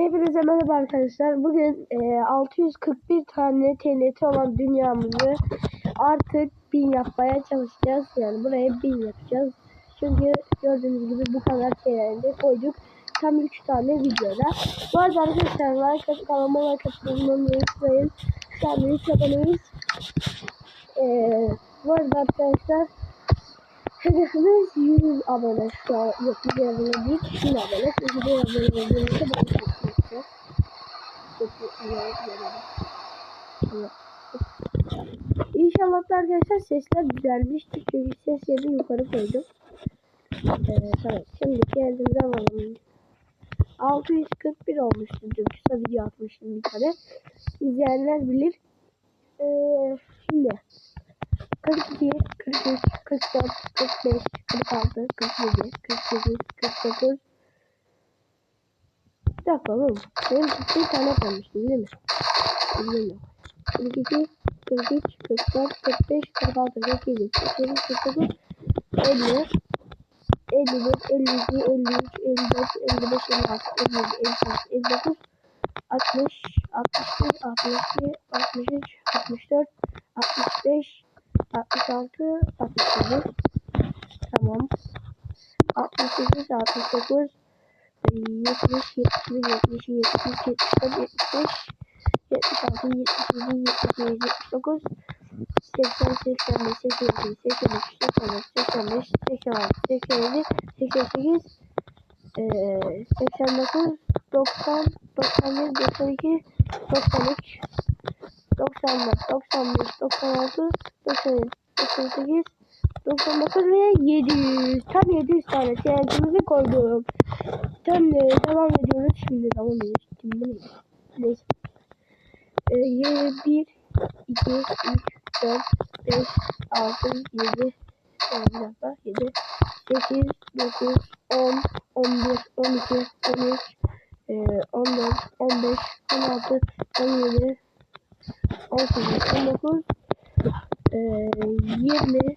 Hepinize merhaba arkadaşlar. Bugün e, 641 tane TNT olan dünyamızı artık 1000 yapmaya çalışacağız. Yani buraya 1000 yapacağız. Çünkü gördüğünüz gibi bu kadar TNT koyduk. Tam 3 tane videoda. Bu arada arkadaşlar like atıp kanalıma like atıp unutmayın. An 3 aboneyiz. E, bu arada arkadaşlar Hedefimiz 100 abone şu an. Yok 100 abone değil. 1000 abone. 100 abone olduğumuzda İnşallah da arkadaşlar sesler düzelmiştir. Çünkü ses yeri yukarı koydum. Ee, tamam. Şimdi kendimize alalım. 641 olmuştu dün. Kısa video atmıştım bir tane. İzleyenler bilir. Ee, şimdi 42, 43, 44, 45, 46, 47, 48, 49. Bir dakika oğlum. Benim bir tane kalmıştı değil mi? Bilmiyorum. 42, 43, 44, 45, 46, 47, 48, 49, 50, 51, 52, 53, 54, 55, 56, 57, 58, 59, 60, 61, 62, 63, 64, 65, 66, 67. Tamam. 68, 69, 70, 71, 72, 73, 74, 75, 76, 77, 78, 79, 80, 85, 87, 83, 84, 85, 86, 87, 88, ee, 89, 90, 91, 92, 93, 94, 95, 96, 97, 98, 99 ve 700. Tam 700 tane TNT'mizi koydum. Tam e, devam ediyoruz. Şimdi devam ediyoruz. Şimdi ne? Neyse. E, 1, 2, 3, 4, 5, 6, 7, e, bir dakika, 7, 8, 9, 10, 11, 12, 13, e, 14, 15, 16, 17, 18, 19, e, 20,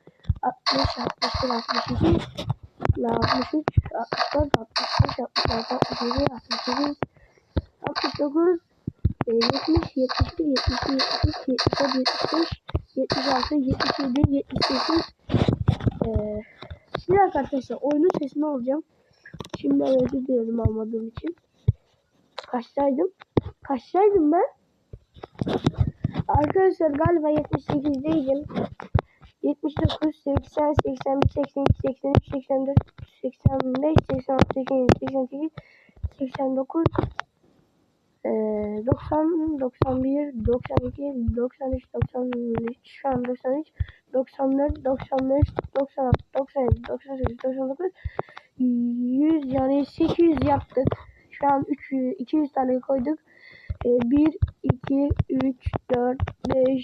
60, 61, 62, 63, 64, 65, 66, 67, 68, 69, 70, 71, 72, 73, 74, 75, 76, 77, 78, ee, bir dakika arkadaşlar oyunun sesini alacağım. Şimdi özür dilerim almadığım için. Kaçtaydım? Kaçtaydım ben? Arkadaşlar galiba 78'deydim. 79, 80, 81, 82, 83, 84, 85, 86, 87, 88, 89, e, 90, 91, 92, 93, 93, şu an 93, 94, 95, 96, 97, 98, 99, 100 yani 800 yaptık. Şu an 300, 200 tane koyduk. E, 1, 2, 3, 4, 5,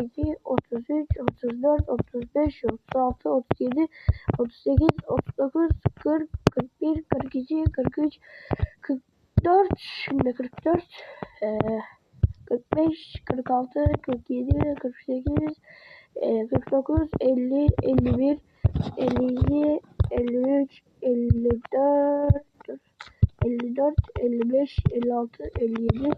32, 33, 34, 35, 36, 37, 38, 39, 40, 41, 42, 43, 44, şimdi 44, e, 45, 46, 47, 48, e, 49, 50, 51, 52, 53, 54, 54, 55, 56, 57,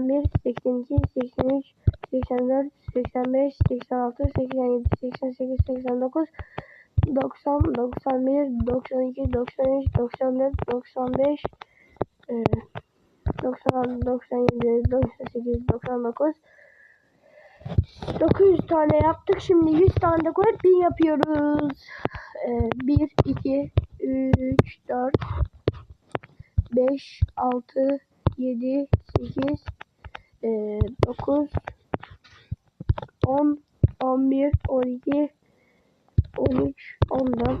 81, 82, 83, 84, 85, 86, 87, 88, 89, 90, 91, 92, 93, 94, 95, e, 96, 97, 98, 99, 900 tane yaptık. Şimdi 100 tane de koyup 1000 yapıyoruz. E, 1, 2, 3, 4, 5, 6, 7, 8, e, 9, 10, 11, 12, 13, 14,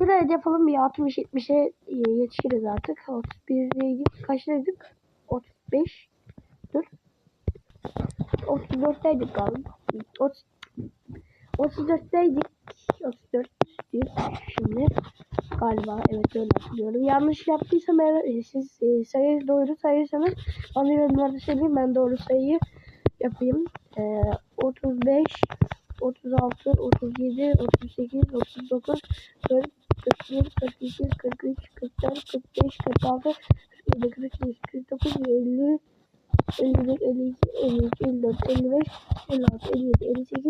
Şuraya yapalım bir 60-70'e yetişiriz artık. 31'deydik. Kaçtaydık? 35. Dur. 34'teydik galiba. 30, 34'teydik. 34 değil. Şimdi galiba evet öyle hatırlıyorum. Yanlış yaptıysam eğer e, siz e, sayıyı doğru sayırsanız bana yorumlarda söyleyin. Ben doğru sayıyı yapayım. E, 35 36 37 38 39 40 41 42 43 44 45 46 47 48 49 50 51, 52, 53,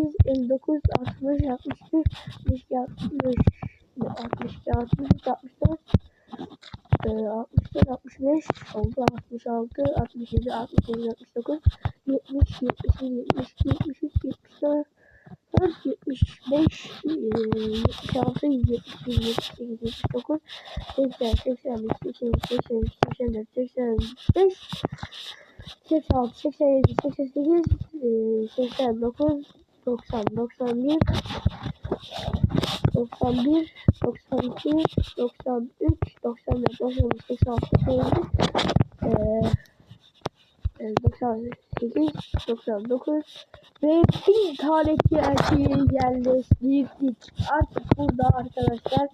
54, 55, 56, 57, 58, 59, 60, 61, 62, 60, 62, 63, 64, e, 64, 65, oldu 66, 67, 68, 69, 70, 71, 72, 73, 74, 75, e, 76, 77, 78, 79, 80, 81, 82, 83, 84, 85, 86, 87, 88, e, 89, 90, 91, 91, 92, 93, 94, 95, 86, 87, e, 98, 99 ve bir tane TNT'yi yerleştirdik. Artık burada arkadaşlar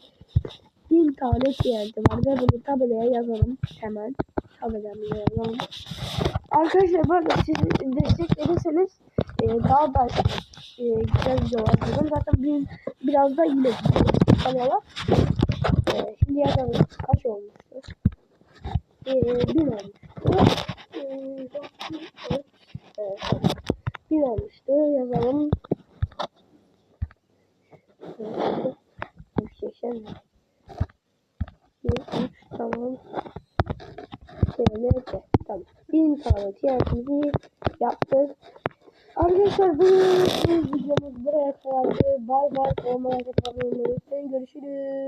bin tane TNT var ve bunu tabelaya yazalım hemen. Tabelamıza yazalım. Arkadaşlar böyle siz destek verirseniz e, daha da e, güzel videolar çekerim. Zaten bir, biraz da yine kanala. E, şimdi yazalım. Kaç olmuştu? E, bin olmuştu. E. Bin olmuştu. Yazalım. Seksen. Tamam. TNT. Tamam. Bin tane TNT'yi yaptık. Arkadaşlar bu videomuz buraya kadardı. Bay bay. Olmaya kadar görüşürüz.